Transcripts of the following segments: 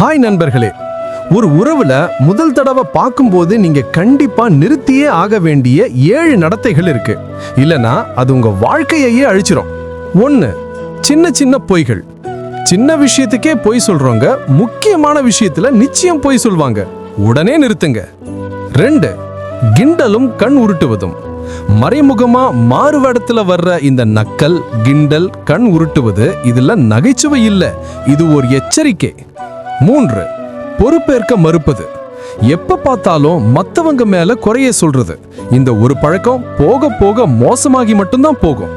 Hi நண்பர்களே. ஒரு உறவுல முதல் தடவை பார்க்கும்போது நீங்க கண்டிப்பா நிறுத்தியே ஆக வேண்டிய ஏழு நடத்தைகள் இருக்கு. இல்லனா அது உங்க வாழ்க்கையையே அழிச்சிரும். ஒன்று சின்ன சின்ன பொய்கள். சின்ன விஷயத்துக்கே பொய் சொல்றவங்க முக்கியமான விஷயத்துல நிச்சயம் பொய் சொல்வாங்க. உடனே நிறுத்துங்க. ரெண்டு கிண்டலும் கண் உருட்டுவதும். மறைமுகமா மாறுவேடத்துல வர்ற இந்த நக்கல் கிண்டல் கண் உருட்டுவது இதுல நகைச்சுவை இல்ல. இது ஒரு எச்சரிக்கை. மூன்று பொறுப்பேற்க மறுப்பது. எப்ப பார்த்தாலும் மத்தவங்க மேல குறைய சொல்றது. இந்த ஒரு பழக்கம் போக போக மோசமாகி மட்டும்தான் போகும்.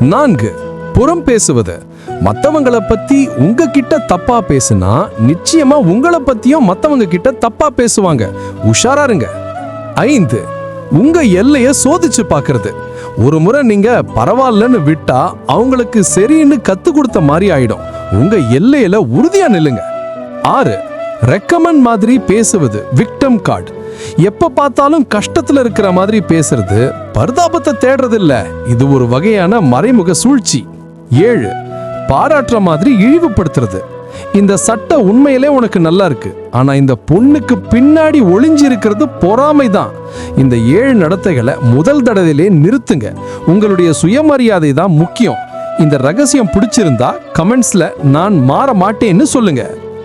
நான்கு புறம் பேசுவது. மத்தவங்கள பத்தி உங்ககிட்ட தப்பா பேசுனா நிச்சயமா உங்களை பத்தியும் மத்தவங்க கிட்ட தப்பா பேசுவாங்க. உஷாரா இருங்க. ஐந்து உங்க எல்லைய சோதிச்சு பாக்குறது. ஒரு முறை நீங்க பரவாயில்லன்னு விட்டா அவங்களுக்கு சரின்னு கத்து கொடுத்த மாதிரி ஆயிடும். உங்க எல்லையில உறுதியா நில்லுங்க. ஆறு. ரெக்கமெண்ட் மாதிரி பேசுவது விக்டம் கார்டு எப்ப பார்த்தாலும் கஷ்டத்துல இருக்கிற மாதிரி பேசுறது பரிதாபத்தை தேடுறது இல்ல இது ஒரு வகையான மறைமுக சூழ்ச்சி. ஏழு. பாராட்டுற மாதிரி இழிவுபடுத்துறது. இந்த சட்டை உண்மையிலே உனக்கு நல்லா இருக்கு. ஆனா இந்த பொண்ணுக்கு பின்னாடி ஒளிஞ்சு இருக்கிறது பொறாமை தான் இந்த ஏழு நடத்தைகளை முதல் தடவையிலே நிறுத்துங்க. உங்களுடைய சுயமரியாதை தான் முக்கியம். இந்த ரகசியம் பிடிச்சிருந்தா கமெண்ட்ஸ்ல நான் மாற மாட்டேன்னு சொல்லுங்க.